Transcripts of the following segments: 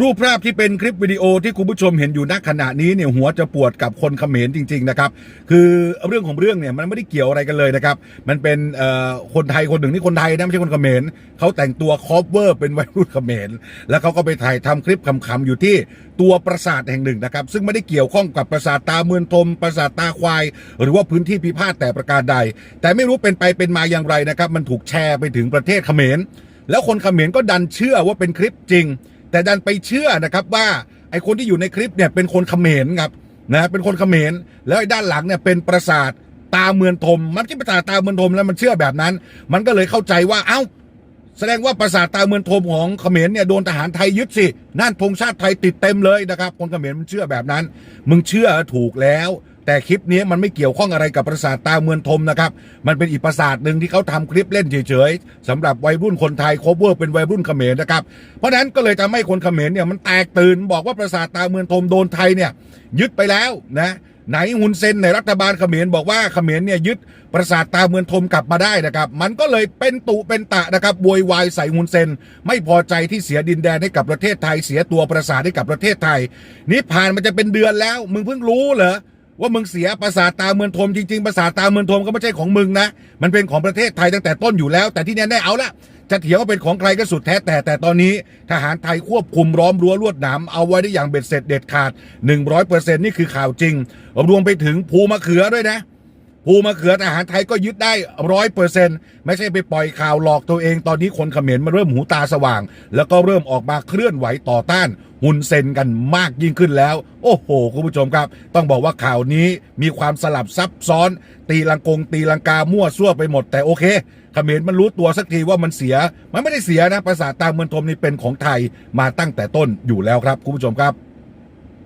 รูปภาพที่เป็นคลิปวิดีโอที่คุณผู้ชมเห็นอยู่ณขณะนี้เนี่ยหัวจะปวดกับคนเขมรจริง ๆ นะครับ คือเรื่องของเรื่องเนี่ยมันไม่ได้เกี่ยวอะไรกันเลยนะครับ มันเป็นคนไทยคนหนึ่งนี่คนไทยนะไม่ใช่คนเขมรเขาแต่งตัวคอฟเวอร์เป็นวัยรุ่นเขมรแล้วเขาก็ไปถ่ายทำคลิปขำๆอยู่ที่ตัวปราสาทแห่งหนึ่งนะครับ ซึ่งไม่ได้เกี่ยวข้องกับปราสาทตาเมืองทมปราสาทตาควาย หรือว่าพื้นที่พิพาทแต่ประการใด แต่ไม่รู้เป็นไปเป็นมาอย่างไรนะครับ มันถูกแชร์ไปถึงประเทศเขมรแล้วคนเขมรก็ดันเชื่อว่าเป็นคลิปจริง แต่ดันไปเชื่อนะครับว่าไอคนที่อยู่ในคลิปเนี่ยเป็นคนเขมรครับนะเป็นคนเขมรแล้วไอ้ด้านหลังเนี่ยเป็นปราสาทตาเมืองทม มันที่ปราสาทตาเมืองทมแล้วมันเชื่อแบบนั้น มันก็เลยเข้าใจว่าเอ้า แสดงว่าปราสาทตาเมืองทมของเขมรเนี่ยโดนทหารไทยยึดสินั่นธงชาติไทยติดเต็มเลยนะครับ คนเขมรมันเชื่อแบบนั้น มึงเชื่อถูกแล้ว แต่คลิปนี้มันไม่เกี่ยวข้องอะไรกับปราสาทตาเมืองทมนะครับ มันเป็นอีกปราสาทหนึ่งที่เขาทำคลิปเล่นเฉยๆสำหรับวัยรุ่นคนไทยโคเวอร์เป็นวัยรุ่นเขมรนะครับ เพราะฉะนั้นก็เลยทำให้คนเขมรเนี่ยมันแตกตื่นบอกว่าปราสาทตาเมืองทมโดนไทยเนี่ยยึดไปแล้วนะไหนฮุนเซนในรัฐบาลเขมรบอกว่าเขมรเนี่ยยึดปราสาทตาเมืองทมกลับมาได้นะครับ มันก็เลยเป็นตุเป็นตะนะครับโวยวายใส่ฮุนเซน ไม่พอใจที่เสียดินแดนให้กับประเทศไทยเสียตัวปราสาทให้กับประเทศไทย นี่ผ่านมันจะเป็นเดือนแล้ว มึงเพิ่งรู้เหรอ ว่ามึงเสียปราสาทตาเมืองทมจริงๆปราสาทตาเมืองทมก็ไม่ใช่ของมึงนะ มันเป็นของประเทศไทยตั้งแต่ต้นอยู่แล้ว แต่ที่แน่ๆเอาละจะเถียงว่าเป็นของใครก็สุดแท้แต่แต่ตอนนี้ทหารไทยควบคุมร้อมรั้วลวดหนามเอาไว้ได้อย่างเบ็ดเสร็จเด็ดขาด 100%นี่คือข่าวจริง รวมไปถึงภูมะเขือด้วยนะ ภูมะเขือทหารไทยก็ยึดได้ร้อยเปอร์เซ็นต์ไม่ใช่ไปปล่อยข่าวหลอกตัวเองตอนนี้คนเขมรมาเริ่มหูตาสว่าง แล้วก็เริ่มออกมาเคลื่อนไหวต่อต้านหุนเซนกันมากยิ่งขึ้นแล้ว โอ้โห คุณผู้ชมครับ ต้องบอกว่าข่าวนี้มีความสลับซับซ้อน ตีลังกง ตีลังกามั่วซั่วไปหมดแต่โอเคเขมรมันรู้ตัวสักทีว่ามันเสีย มันไม่ได้เสียนะภาษาตามเมืองทมนี่เป็นของไทยมาตั้งแต่ต้นอยู่แล้วครับคุณผู้ชมครับ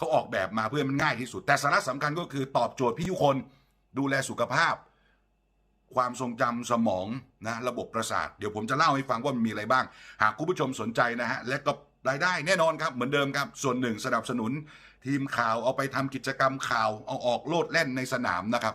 เขาออกแบบมาเพื่อมันง่ายที่สุด แต่สาระสำคัญก็คือตอบโจทย์พี่ยุคนดูแลสุขภาพ ความทรงจำสมองนะระบบประสาท เดี๋ยวผมจะเล่าให้ฟังว่ามันมีอะไรบ้าง หากคุณผู้ชมสนใจนะฮะและก็รายได้แน่นอนครับ เหมือนเดิมครับ ส่วนหนึ่งสนับสนุน ทีมข่าวเอาไปทำกิจกรรมข่าวเอาออกโลดแล่นในสนามนะครับ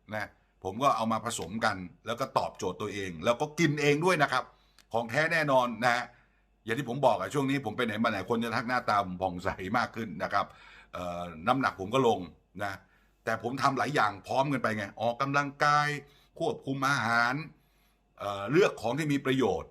นะผมก็เอามาผสมกัน แล้วก็ตอบโจทย์ตัวเอง แล้วก็กินเองด้วยนะครับ ของแท้แน่นอนนะอย่างที่ผมบอกอะช่วงนี้ผมไปไหนมาไหนคนจะทักหน้าตาผมผ่องใสมากขึ้นนะครับน้ำหนักผมก็ลงนะแต่ผมทำหลายอย่างพร้อมกันไปไง ออกกำลังกายควบคุมอาหารเเลือกของที่มีประโยชน์